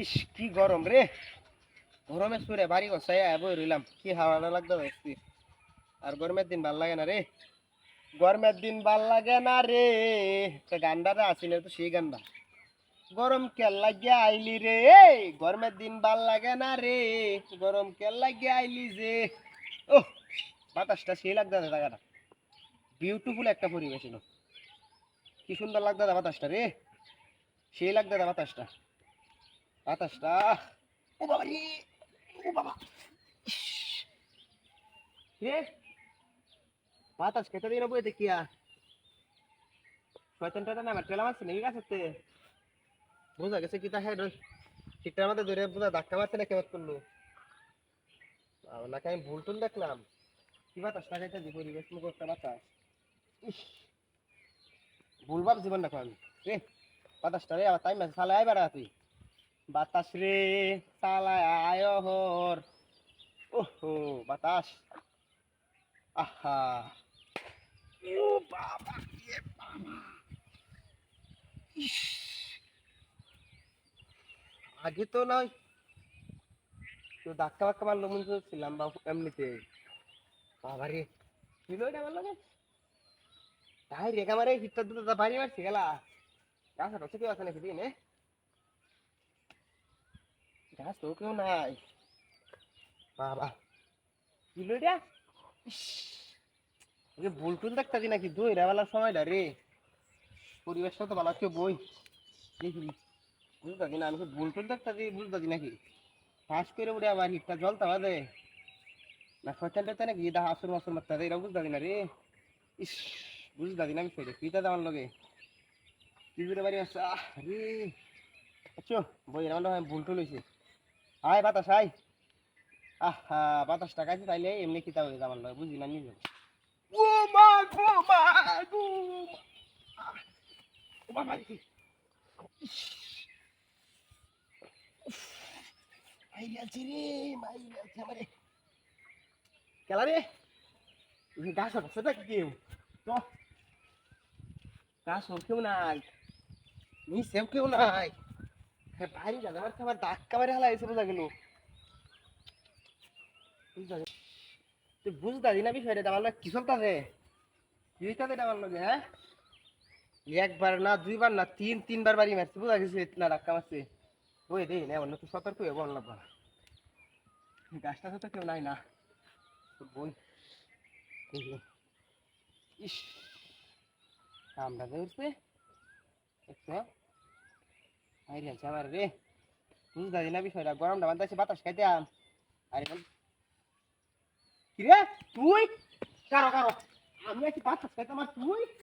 ইস, কি গরম রে। গরমে সুরে বাড়ি গছাই বই রইলাম। কি হাওয়া না লাগতো দেখছি আর গরমের দিন ভালো লাগে না রে। গরমের দিন ভালো লাগে না রে। তো গান্ডাটা আসি না তো সেই গান্ডা। গরম কেল লাগিয়া আইলি রে। গরমের দিন ভালো লাগে না রে। গরম কেল লাগিয়া আইলি যে। ও বাতাসটা সেই লাগতো জায়গাটা। বিউটিফুল একটা পরিবেশ ছিল কি সুন্দর লাগতো বাতাসটা রে। সেই লাগতো বাতাসটা। বাতাসটা ও বাবা রে, ও বাবা। রে বাতাস খেতে দিন বই দেখিয়া শয়তানটা না আমার টেলা মারছে নাকি গাছেতে বোঝা গেছে কি তা হেড ঠিকঠাক মতো ধরে বোঝা ধাক্কা মারছে না কেমন করল? নাকি আমি ভুল টুল দেখলাম? কি বাতাস লাগাইতে দি পরিবেশ মুখ একটা বাতাস? ভুল ভাব জীবন দেখো আমি। রে বাতাসটা রে আবার তাই মেসে সালে আইবার তুই। বাতাস রে সালায় আয় হর ওহো, বাতাস। আহা। বাবা বাবা। আগে তো নয়। তো ধাক্কা বাক্কা মারলো, মনে ছিলাম বা এমনিতে। বাবা রে ছিল এটা আমার তাই রেখা মারে হিটটা দুটো বাড়ি মারছি, গেলা। গাছ রসে কেউ আছে নাকি, দিন, এ? গাছ তো কেউ নাই বাবা এটা ইস, ওই বুলটুল দেখতাছি নাকি দই রেবেলার সময়টা রে পরিবেশটা তো ভালো কেউ বই দেখি বুঝতে না আমি কি বুলটুল দেখতাছি বুঝতে নাকি ফাঁস করে উঠে আবার হিটটা জলতা বাদে না শয়তান টেতান নাকি দা আসর মাসর মারতা এরা বুঝতে না রে ইস বুঝতে না আমি সেটা পিতা দেওয়ার লগে টিভির বাড়ি আসছে আহ রে আচ্ছা বই হয় বুলটুল হয়েছে আয় বাতাস আয়। আহা বাতাসটা কাছে তাইলে এমনি কিতা হয়ে যাবার লগে বুঝি না নিজে বাবা রে। গাছ নাকি কেউ। তো গাছ কেউ নাই। নিচেও কেউ নাই। হ্যাঁ ভারী জানা আমার আমার ধাক্কা মারে হালা এসে বোঝা গেল। তুই বুঝতে না বিষয়টা আমার লোক কি চলতেছে কি হইতাছে আমার লগে হ্যাঁ? একবার না, দুইবার না, তিন, তিনবার বাড়ি মারছে, বোঝা গেছে না, ধাক্কা মারছে। ওই দে না, অন্য তো সতর্ক হয়ে, বল লাগবা গাছটা তো কেউ নাই না। বোন। ইস। কামড়া দিয়ে উঠছে আইরে আছে আমার রে। বুঝতে না বিষয়টা। গরমটা বান্ধাছে বাতাস খাইতে আরে কি রে? তুই? কারও কারও। আমি আছি বাতাস খাইতে আমার তুই?